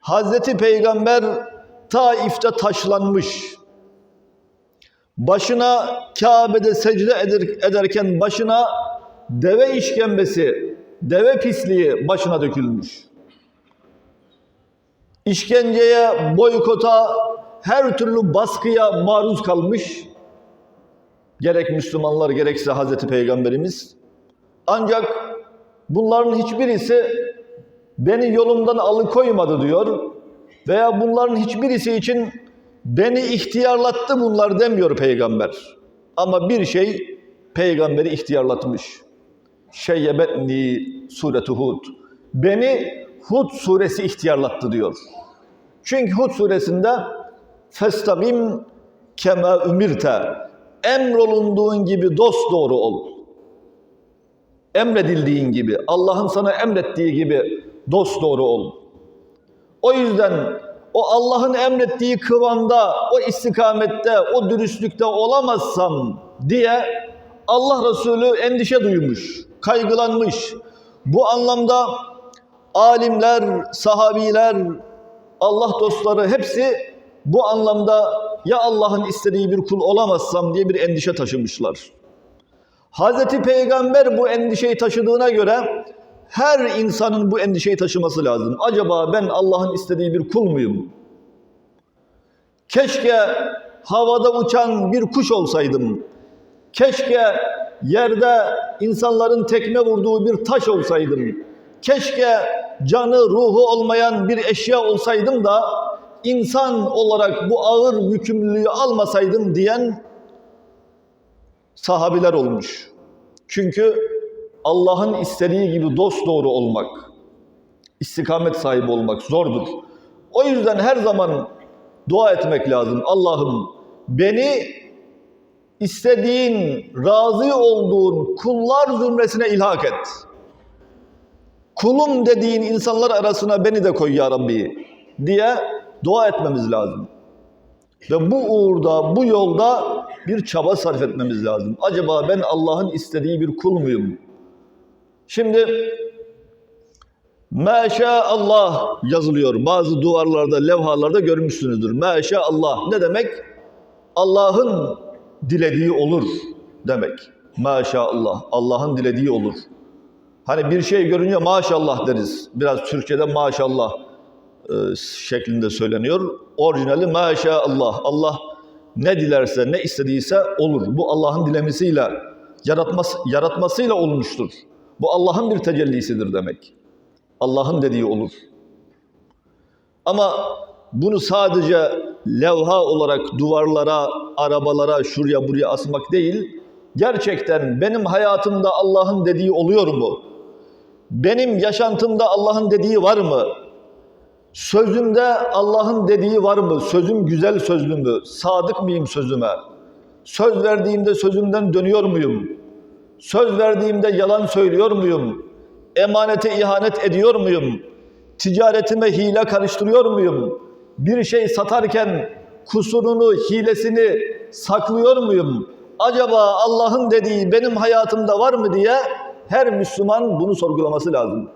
Hazreti Peygamber Taif'te taşlanmış. Başına Kabe'de secde eder- ederken başına deve işkembesi, deve pisliği başına dökülmüş. İşkenceye, boykota, her türlü baskıya maruz kalmış. Gerek Müslümanlar gerekse Hazreti Peygamberimiz. Ancak bunların hiçbirisi beni yolumdan alıkoymadı diyor. Veya bunların hiçbirisi için beni ihtiyarlattı bunlar demiyor peygamber. Ama bir şey peygamberi ihtiyarlatmış. Şeyyebetni sureti Hud. Beni Hud suresi ihtiyarlattı diyor. Çünkü Hud suresinde festabim kema ümirte emrolunduğun gibi dost doğru ol. Emredildiğin gibi, Allah'ın sana emrettiği gibi dost doğru ol. O yüzden o Allah'ın emrettiği kıvamda, o istikamette, o dürüstlükte olamazsam diye Allah Resulü endişe duymuş, kaygılanmış. Bu anlamda alimler, sahabiler, Allah dostları hepsi bu anlamda ya Allah'ın istediği bir kul olamazsam diye bir endişe taşımışlar. Hazreti Peygamber bu endişeyi taşıdığına göre her insanın bu endişeyi taşıması lazım. Acaba ben Allah'ın istediği bir kul muyum? Keşke havada uçan bir kuş olsaydım. Keşke yerde insanların tekme vurduğu bir taş olsaydım. Keşke canı ruhu olmayan bir eşya olsaydım da insan olarak bu ağır yükümlülüğü almasaydım diyen sahabiler olmuş. Çünkü Allah'ın istediği gibi dost doğru olmak, istikamet sahibi olmak zordur. O yüzden her zaman dua etmek lazım. Allah'ım beni istediğin, razı olduğun kullar zümresine ilhak et. Kulum dediğin insanlar arasına beni de koy ya Rabbi diye dua etmemiz lazım. Ve bu uğurda, bu yolda bir çaba sarf etmemiz lazım. Acaba ben Allah'ın istediği bir kul muyum? Şimdi Allah yazılıyor. Bazı duvarlarda, levhalarda görmüşsünüzdür. Allah ne demek? Allah'ın dilediği olur demek. Allah. Allah'ın dilediği olur. Hani bir şey görünce maşallah deriz. Biraz Türkçe'de maşallah e, şeklinde söyleniyor. Orijinali maşallah. Allah ne dilerse, ne istediyse olur. Bu Allah'ın dilemesiyle, yaratması, yaratmasıyla olmuştur. Bu Allah'ın bir tecellisidir demek. Allah'ın dediği olur. Ama bunu sadece levha olarak duvarlara, arabalara, şuraya buraya asmak değil, gerçekten benim hayatımda Allah'ın dediği oluyor mu? Benim yaşantımda Allah'ın dediği var mı? Sözümde Allah'ın dediği var mı? Sözüm güzel sözlü mü? Sadık mıyım sözüme? Söz verdiğimde sözümden dönüyor muyum? Söz verdiğimde yalan söylüyor muyum? Emanete ihanet ediyor muyum? Ticaretime hile karıştırıyor muyum? Bir şey satarken kusurunu, hilesini saklıyor muyum? Acaba Allah'ın dediği benim hayatımda var mı diye her Müslüman bunu sorgulaması lazım.